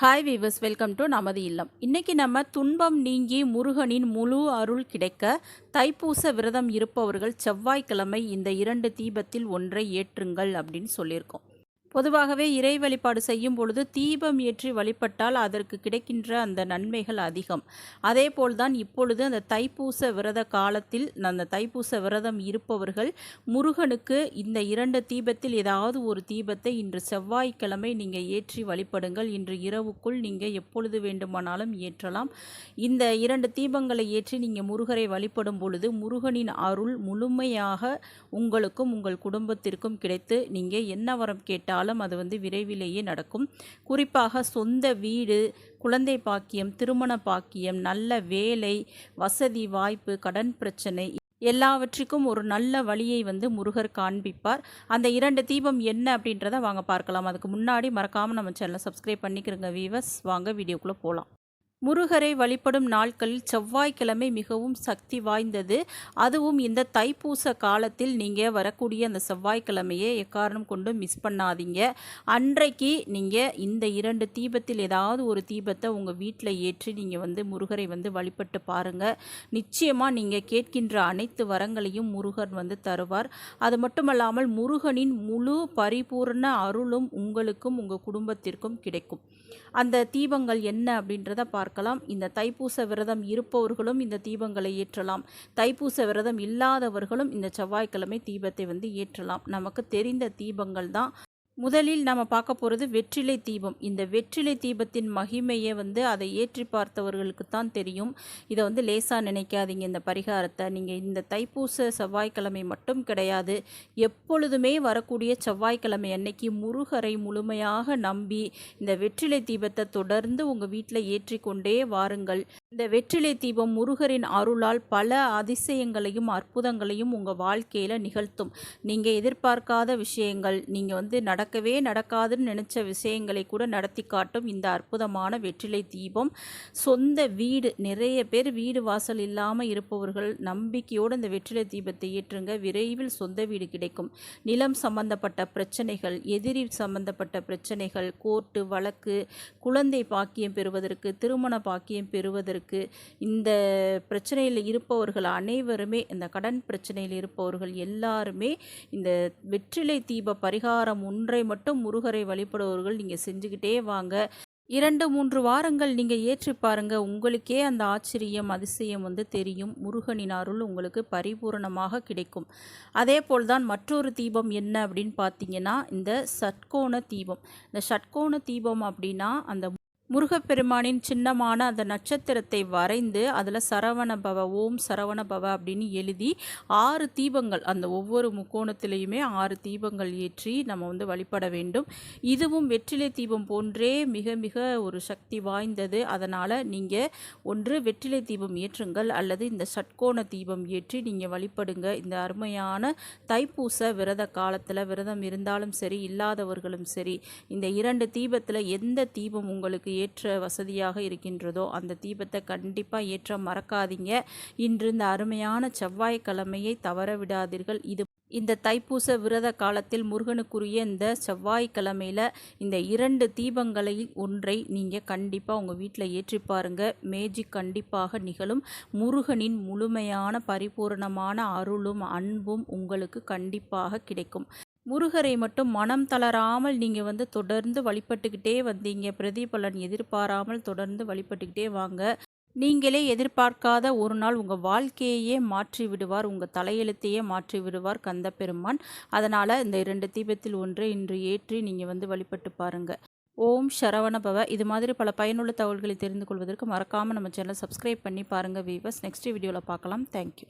Hi viewers welcome to நமது இல்லம் இன்றைக்கி நம்ம துன்பம் நீங்கி முருகனின் முழு அருள் கிடைக்க தைப்பூச விரதம் இருப்பவர்கள் செவ்வாய்க்கிழமை இந்த இரண்டு தீபத்தில் ஒன்றை ஏற்றுங்கள் அப்படின்னு சொல்லியிருக்கோம். பொதுவாகவே இறை வழிபாடு செய்யும் பொழுது தீபம் ஏற்றி வழிபட்டால் அதற்கு கிடைக்கின்ற அந்த நன்மைகள் அதிகம். அதே போல்தான் இப்பொழுது அந்த தைப்பூச விரத காலத்தில் அந்த தைப்பூச விரதம் இருப்பவர்கள் முருகனுக்கு இந்த இரண்டு தீபத்தில் ஏதாவது ஒரு தீபத்தை இன்று செவ்வாய்க்கிழமை நீங்கள் ஏற்றி வழிபடுங்கள். இன்று இரவுக்குள் நீங்கள் எப்பொழுது வேண்டுமானாலும் ஏற்றலாம். இந்த இரண்டு தீபங்களை ஏற்றி நீங்கள் முருகரை வழிபடும் பொழுது முருகனின் அருள் முழுமையாக உங்களுக்கும் உங்கள் குடும்பத்திற்கும் கிடைத்து நீங்கள் என்ன வரம் கேட்டால் இருந்தாலும் அது வந்து விரைவிலேயே நடக்கும். குறிப்பாக சொந்த வீடு குழந்தை பாக்கியம் திருமண பாக்கியம் நல்ல வேலை வசதி வாய்ப்பு கடன் பிரச்சனை எல்லாவற்றுக்கும் ஒரு நல்ல வழியை வந்து முருகர் காண்பிப்பார். அந்த இரண்டு தீபம் என்ன அப்படின்றத வாங்க பார்க்கலாம். அதுக்கு முன்னாடி மறக்காமல் நம்ம சேனலை சப்ஸ்கிரைப் பண்ணிக்கிறோங்க வீவர்ஸ் வாங்க வீடியோக்குள்ளே போகலாம் முருகரை வழிபடும் நாட்களில் செவ்வாய்க்கிழமை மிகவும் சக்தி வாய்ந்தது. அதுவும் இந்த தைப்பூச காலத்தில் நீங்கள் வரக்கூடிய அந்த செவ்வாய்க்கிழமையை எக்காரணம் கொண்டு மிஸ் பண்ணாதீங்க. அன்றைக்கு நீங்கள் இந்த இரண்டு தீபத்தில் ஏதாவது ஒரு தீபத்தை உங்கள் வீட்டில் ஏற்றி நீங்கள் வந்து முருகரை வந்து வழிபட்டு பாருங்கள் நிச்சயமாக நீங்கள் கேட்கின்ற அனைத்து வரங்களையும் முருகன் வந்து தருவார். அது மட்டுமல்லாமல் முருகனின் முழு பரிபூர்ண அருளும் உங்களுக்கும் உங்கள் குடும்பத்திற்கும் கிடைக்கும். அந்த தீபங்கள் என்ன அப்படின்றத பார்க்கலாம். இந்த தைப்பூச விரதம் இருப்பவர்களும் இந்த தீபங்களை ஏற்றலாம். தைப்பூச விரதம் இல்லாதவர்களும் இந்த செவ்வாய்க்கிழமை தீபத்தை வந்து ஏற்றலாம். நமக்கு தெரிந்த தீபங்கள் தான் முதலில் நம்ம பார்க்க போகிறது வெற்றிலை தீபம். இந்த வெற்றிலை தீபத்தின் மகிமையை வந்து அதை ஏற்றி பார்த்தவர்களுக்கு தான் தெரியும். இதை வந்து லேசாக நினைக்காதீங்க. இந்த பரிகாரத்தை நீங்கள் இந்த தைப்பூச செவ்வாய்க்கிழமை மட்டும் கிடையாது. எப்பொழுதுமே வரக்கூடிய செவ்வாய்க்கிழமை அன்னைக்கு முருகரை முழுமையாக நம்பி இந்த வெற்றிலை தீபத்தை தொடர்ந்து உங்கள் வீட்டில் ஏற்றிக்கொண்டே வாருங்கள். இந்த வெற்றிலை தீபம் முருகரின் அருளால் பல அதிசயங்களையும் அற்புதங்களையும் உங்கள் வாழ்க்கையில் நிகழ்த்தும். நீங்கள் எதிர்பார்க்காத விஷயங்கள் நீங்கள் வந்து நடக்கவே நடக்காதுன்னு நினச்ச விஷயங்களை கூட நடத்தி காட்டும் இந்த அற்புதமான வெற்றிலை தீபம். சொந்த வீடு நிறைய பேர் வீடு வாசல் இல்லாமல் இருப்பவர்கள் நம்பிக்கையோடு இந்த வெற்றிலை தீபத்தை ஏற்றுங்க. விரைவில் சொந்த வீடு கிடைக்கும். நிலம் சம்பந்தப்பட்ட பிரச்சனைகள் எதிரி சம்பந்தப்பட்ட பிரச்சனைகள் கோர்ட்டு வழக்கு குழந்தை பாக்கியம் பெறுவதற்கு திருமண பாக்கியம் பெறுவதற்கு இருக்குது இந்த பிரச்சனையில் இருப்பவர்கள் அனைவருமே இந்த கடன் பிரச்சனையில் இருப்பவர்கள் எல்லாருமே இந்த வெற்றிலை தீப பரிகாரம் ஒன்றை மட்டும் முருகரை வழிபடுபவர்கள் நீங்கள் செஞ்சுக்கிட்டே வாங்க. இரண்டு மூன்று வாரங்கள் நீங்கள் ஏற்றி பாருங்க. உங்களுக்கே அந்த ஆச்சரியம் அதிசயம் வந்து தெரியும். முருகனின் அருள் உங்களுக்கு பரிபூரணமாக கிடைக்கும். அதே போல்தான் மற்றொரு தீபம் என்ன அப்படின்னு பார்த்தீங்கன்னா இந்த சட்கோண தீபம். இந்த சட்கோண தீபம் அப்படின்னா அந்த முருகப்பெருமானின் சின்னமான அந்த நட்சத்திரத்தை வரைந்து அதில் சரவண பவ ஓம் சரவண பவ அப்படின்னு எழுதி ஆறு தீபங்கள் அந்த ஒவ்வொரு முக்கோணத்திலையுமே ஆறு தீபங்கள் ஏற்றி நம்ம வந்து வழிபட வேண்டும். இதுவும் வெற்றிலை தீபம் போன்றே மிக மிக ஒரு சக்தி வாய்ந்தது. அதனால் நீங்கள் ஒன்று வெற்றிலை தீபம் ஏற்றுங்கள் அல்லது இந்த சட்கோண தீபம் ஏற்றி நீங்கள் வழிபடுங்க. இந்த அருமையான தைப்பூச விரத காலத்தில் விரதம் இருந்தாலும் சரி இல்லாதவர்களும் சரி இந்த இரண்டு தீபத்தில் எந்த தீபம் உங்களுக்கு ஏற்ற வசதியாக இருக்கின்றதோ அந்த தீபத்தை கண்டிப்பாக ஏற்ற மறக்காதீங்க. இன்று இந்த அருமையான செவ்வாய்க்கிழமையை தவற விடாதீர்கள் இது இந்த தைப்பூச விரத காலத்தில் முருகனுக்குரிய இந்த செவ்வாய்க்கிழமையில் இந்த இரண்டு தீபங்களில் ஒன்றை நீங்கள் கண்டிப்பாக உங்கள் வீட்டில் ஏற்றி பாருங்க. மேஜிக் கண்டிப்பாக நிகழும். முருகனின் முழுமையான பரிபூர்ணமான அருளும் அன்பும் உங்களுக்கு கண்டிப்பாக கிடைக்கும். முருகரை மட்டும் மனம் தளராமல் நீங்கள் வந்து தொடர்ந்து வழிபட்டுக்கிட்டே வந்தீங்க. பிரதிபலன் எதிர்பாராமல் தொடர்ந்து வழிபட்டுக்கிட்டே வாங்க. நீங்களே எதிர்பார்க்காத ஒரு நாள் உங்கள் வாழ்க்கையே மாற்றி விடுவார். உங்கள் தலையெழுத்தையே மாற்றி விடுவார் கந்த பெருமான் அதனால் இந்த இரண்டு தீபத்தில் ஒன்றை இன்று ஏற்றி நீங்கள் வந்து வழிபட்டு பாருங்கள் ஓம் சரவணபவ. இது மாதிரி பல பயனுள்ள தகவல்களை தெரிந்து கொள்வதற்கு மறக்காமல் நம்ம சேனலை சப்ஸ்கிரைப் பண்ணி பாருங்கள் வீவர்ஸ் நெக்ஸ்ட் வீடியோவில் பார்க்கலாம். தேங்க்யூ